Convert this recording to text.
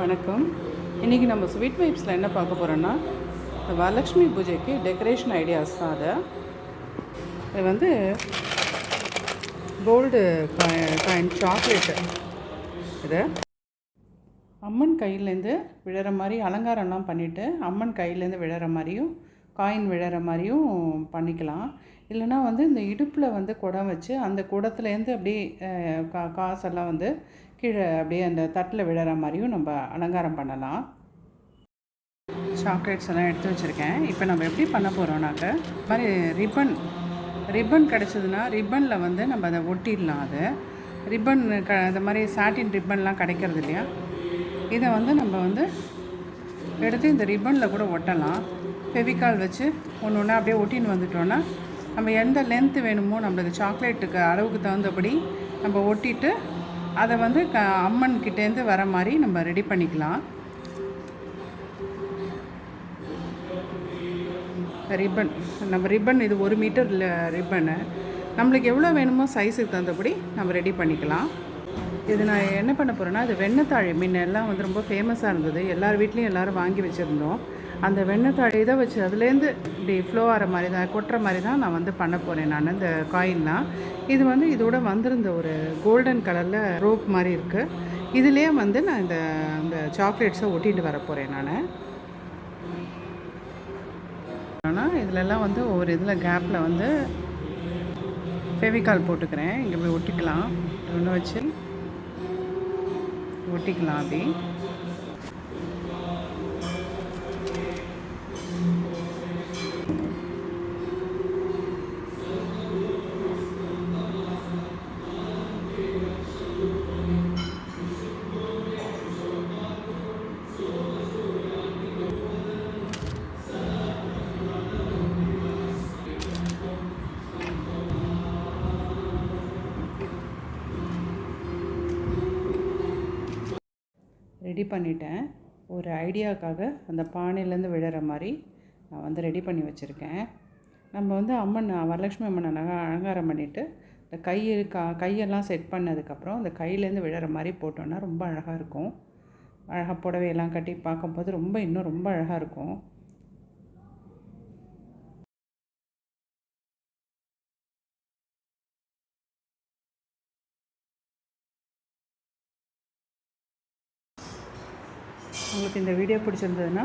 வணக்கம். இன்றைக்கி நம்ம ஸ்வீட் வைப்ஸில் என்ன பார்க்க போகிறோன்னா இந்த வரலட்சுமி பூஜைக்கு டெக்கரேஷன் ஐடியாஸ் தான் அது. இது வந்து கோல்டு காயின் சாக்லேட்டு இது அம்மன் கையிலேருந்து விழற மாதிரி அலங்காரம்லாம் பண்ணிவிட்டு அம்மன் கையிலேருந்து விழற மாதிரியும் காயின் விழற மாதிரியும் பண்ணிக்கலாம். இல்லைனா வந்து இந்த இடுப்பில் வந்து குடம் வச்சு அந்த குடத்துலேருந்து அப்படியே கா காசெல்லாம் வந்து கீழே அப்படியே அந்த தட்டில் விழற மாதிரியும் நம்ம அலங்காரம் பண்ணலாம். சாக்லேட்ஸ் எல்லாம் எடுத்து வச்சுருக்கேன். இப்போ நம்ம எப்படி பண்ண போகிறோம்னாக்க இது மாதிரி ரிப்பன் ரிப்பன் கிடச்சதுன்னா ரிப்பனில் வந்து நம்ம அதை ஒட்டிடலாம் அது. ரிப்பன் க இந்த மாதிரி சாட்டின் ரிப்பன்லாம் கிடைக்கிறது இல்லையா? இதை வந்து நம்ம வந்து எடுத்து இந்த ரிப்பனில் கூட ஒட்டலாம். ஃபெவிகால் வச்சு ஒன்று ஒன்றா அப்படியே ஒட்டின்னு வந்துட்டோன்னா நம்ம எந்த லென்த்து வேணுமோ நம்மளுக்கு சாக்லேட்டுக்கு அளவுக்கு தகுந்தபடி நம்ம ஒட்டிட்டு அதை வந்து க அம்மன் கிட்டேருந்து வர மாதிரி நம்ம ரெடி பண்ணிக்கலாம். ரிப்பன் நம்ம ரிப்பன் இது ஒரு மீட்டர் ரிப்பனு நம்மளுக்கு எவ்வளோ வேணுமோ சைஸுக்கு தகுந்தபடி நம்ம ரெடி பண்ணிக்கலாம். இது நான் என்ன பண்ண போகிறேன்னா இது வெண்ணத்தாழி மீன் எல்லாம் வந்து ரொம்ப ஃபேமஸாக இருந்தது. எல்லார் வீட்லேயும் எல்லோரும் வாங்கி வச்சுருந்தோம். அந்த வெண்ணத்தாழி இதை வச்சு அதுலேருந்து இப்படி ஃப்ளோ ஆகிற மாதிரி தான் கொட்டுற மாதிரி தான் நான் வந்து பண்ண போகிறேன் நான். இந்த காயின்லாம் இது வந்து இதோட வந்திருந்த ஒரு கோல்டன் கலரில் ரோப் மாதிரி இருக்குது இதுலேயே வந்து நான் இந்த இந்த சாக்லேட்ஸை ஒட்டிட்டு வர போகிறேன் நான். ஆனால் இதிலெல்லாம் வந்து ஒவ்வொரு இதில் கேப்பில் வந்து ஃபெவிகால் போட்டுக்கிறேன். இங்கே போய் ஒட்டிக்கலாம். ஒன்று வச்சு ஒட்டிக்கலாம் அப்படி. ரெடி பண்ணிட்டேன். ஒரு ஐடியாக்காக அந்த பானையிலேருந்து விழுற மாதிரி நான் வந்து ரெடி பண்ணி வச்சுருக்கேன். நம்ம வந்து அம்மன் வரலட்சுமி அம்மனை அழகா அலங்காரம் பண்ணிவிட்டு இந்த கை கா கையெல்லாம் செட் பண்ணதுக்கப்புறம் அந்த கையிலேருந்து விழற மாதிரி போட்டோன்னா ரொம்ப அழகாக இருக்கும். அழகாக புடவையெல்லாம் கட்டி பார்க்கும்போது ரொம்ப இன்னும் ரொம்ப அழகாக இருக்கும். உங்களுக்கு இந்த வீடியோ பிடிச்சிருந்ததுன்னா